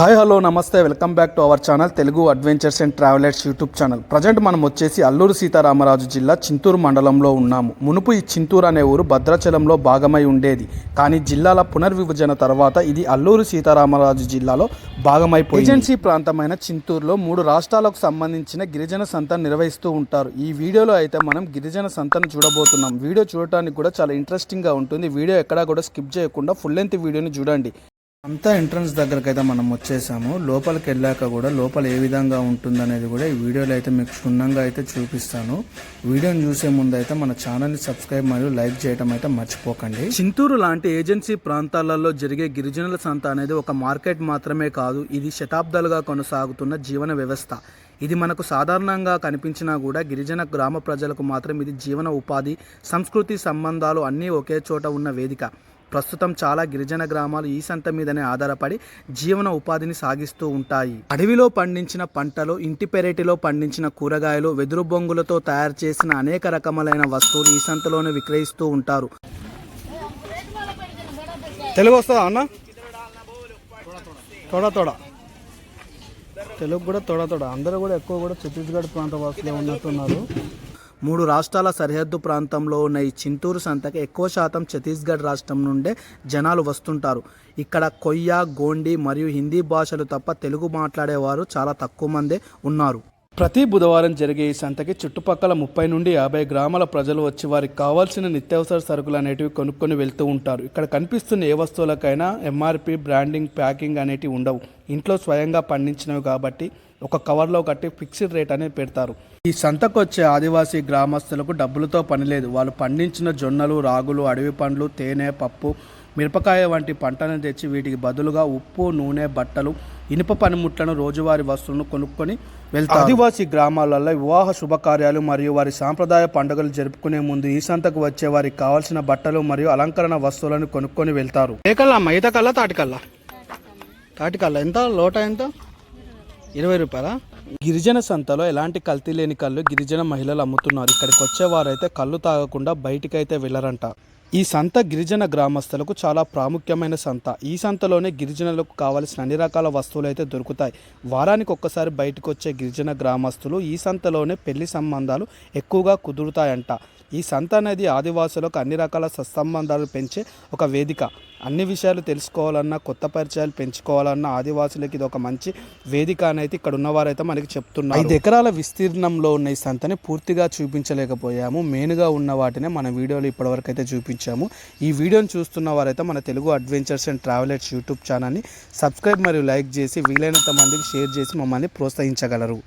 Hi hello namaste welcome back to our channel Telugu adventures and travellers YouTube channel. Present మనం వచ్చేసి అల్లూరు సీతారామరాజు జిల్లా చింతూరు మండలంలో ఉన్నాము. మునుపు ఈ చింతూరు అనే ఊరు భద్రాచలంలో భాగమై ఉండేది. కానీ జిల్లాల పునర్విభజన తర్వాత ఇది అల్లూరు సీతారామరాజు జిల్లాలో భాగమైపోయింది. ఏజెన్సీ ప్రాంతమైన చింతూరులో మూడు రాష్ట్రాలకు సంబంధించిన గిరిజన సంతను నిర్వహిస్తూ ఉంటారు. ఈ వీడియోలో అయితే మనం గిరిజన సంతను చూడబోతున్నాం. వీడియో చూడటానికి కూడా చాలా ఇంట్రెస్టింగ్గా ఉంటుంది. వీడియో ఎక్కడా కూడా స్కిప్ చేయకుండా ఫుల్ లెంత్ వీడియోని చూడండి. అంతా ఎంట్రన్స్ దగ్గరకు అయితే మనం వచ్చేసాము. లోపలికి వెళ్ళాక కూడా లోపల ఏ విధంగా ఉంటుందనేది కూడా ఈ వీడియోలో అయితే మీకు క్షుణ్ణంగా అయితే చూపిస్తాను. వీడియోని చూసే ముందు అయితే మన ఛానల్ని సబ్స్క్రైబ్ మరియు లైక్ చేయడం అయితే మర్చిపోకండి. చింతూరు లాంటి ఏజెన్సీ ప్రాంతాలలో జరిగే గిరిజనుల సంత అనేది ఒక మార్కెట్ మాత్రమే కాదు ఇది శతాబ్దాలుగా కొనసాగుతున్న జీవన వ్యవస్థ. ఇది మనకు సాధారణంగా కనిపించినా కూడా గిరిజన గ్రామ ప్రజలకు మాత్రం ఇది జీవన ఉపాధి సంస్కృతి సంబంధాలు అన్నీ ఒకే చోట ఉన్న వేదిక. ప్రస్తుతం చాలా గిరిజన గ్రామాలు ఈ సంత మీదనే ఆధారపడి జీవన ఉపాధిని సాగిస్తూ ఉంటాయి. అడవిలో పండించిన పంటలు ఇంటి పెరటిలో పండించిన కూరగాయలు వెదురు బొంగులతో తయారు చేసిన అనేక రకములైన వస్తువులు ఈ సంతలోనే విక్రయిస్తూ ఉంటారు. తెలుగు వస్తుందా అన్న? తోడా తోడా. తెలుగు కూడా తోడా తోడా. అందరూ కూడా ఎక్కువ కూడా ఛత్తీస్గఢ్ ప్రాంత వాసులే ఉన్నట్టున్నారు. మూడు రాష్ట్రాల సరిహద్దు ప్రాంతంలో ఉన్న ఈ చింతూరు సంతకి ఎక్కువ శాతం ఛత్తీస్గఢ్ రాష్ట్రం నుండే జనాలు వస్తుంటారు. ఇక్కడ కొయ్య గోండి మరియు హిందీ భాషలు తప్ప తెలుగు మాట్లాడేవారు చాలా తక్కువ మందే ఉన్నారు. ప్రతి బుధవారం జరిగే ఈ సంతకి చుట్టుపక్కల ముప్పై నుండి యాభై గ్రామాల ప్రజలు వచ్చి వారికి కావాల్సిన నిత్యావసర సరుకులు అనేటివి కొనుక్కొని వెళ్తూ ఉంటారు. ఇక్కడ కనిపిస్తున్న ఏ వస్తువులకైనా ఎంఆర్పి బ్రాండింగ్ ప్యాకింగ్ అనేటివి ఉండవు. ఇంట్లో స్వయంగా పండించినవి కాబట్టి ఒక కవర్లో కట్టి ఫిక్స్డ్ రేట్ అనేది పెడతారు. ఈ సంతకు వచ్చే ఆదివాసీ గ్రామస్తులకు డబ్బులతో పనిలేదు వాళ్ళు పండించిన జొన్నలు రాగులు అడవి పండ్లు తేనె పప్పు మిరపకాయ వంటి పంటలను తెచ్చి వీటికి బదులుగా ఉప్పు నూనె బట్టలు ఇనుప పనిముట్లను రోజువారి వస్తువులను కొనుక్కొని వెళ్తారు. ఆదివాసీ గ్రామాలలో వివాహ శుభకార్యాలు మరియు వారి సాంప్రదాయ పండుగలు జరుపుకునే ముందు ఈ సంతకు వచ్చే వారికి కావాల్సిన బట్టలు మరియు అలంకరణ వస్తువులను కొనుక్కొని వెళ్తారు. ఏకల్లా మైత కల్లా? తాటికల్లా తాటికల్లా ఎంత? లోట ఎంత? ఇరవై రూపాయలా? గిరిజన సంతలో ఎలాంటి కల్తీ లేని కళ్ళు గిరిజన మహిళలు అమ్ముతున్నారు. ఇక్కడికి వచ్చేవారైతే కళ్ళు తాగకుండా బయటికైతే వెళ్ళరంట. ఈ సంత గిరిజన గ్రామస్తులకు చాలా ప్రాముఖ్యమైన సంత. ఈ సంతలోనే గిరిజనులకు కావలసిన అన్ని రకాల వస్తువులు అయితే దొరుకుతాయి. వారానికి ఒక్కసారి బయటకు వచ్చే గిరిజన గ్రామస్తులు ఈ సంతలోనే పెళ్ళి సంబంధాలు ఎక్కువగా కుదురుతాయంట. ఈ సంత అనేది ఆదివాసులకు అన్ని రకాల సత్సంబంధాలు పెంచే ఒక వేదిక. అన్ని విషయాలు తెలుసుకోవాలన్నా కొత్త పరిచయాలు పెంచుకోవాలన్నా ఆదివాసులకి ఇది ఒక మంచి వేదిక అనేది ఇక్కడ ఉన్నవారైతే మనకి చెప్తున్నారు. ఐదు ఎకరాల విస్తీర్ణంలో ఉన్న ఈ సంతని పూర్తిగా చూపించలేకపోయాము. మెయిన్గా ఉన్న వాటినే మన వీడియోలో ఇప్పటివరకు అయితే చూపించాము. ఈ వీడియోని చూస్తున్న వారైతే మన Telugu adventures and travellers YouTube ఛానల్ని సబ్స్క్రైబ్ మరియు లైక్ చేసి వీలైనంత మందికి షేర్ చేసి మమ్మల్ని ప్రోత్సహించగలరు.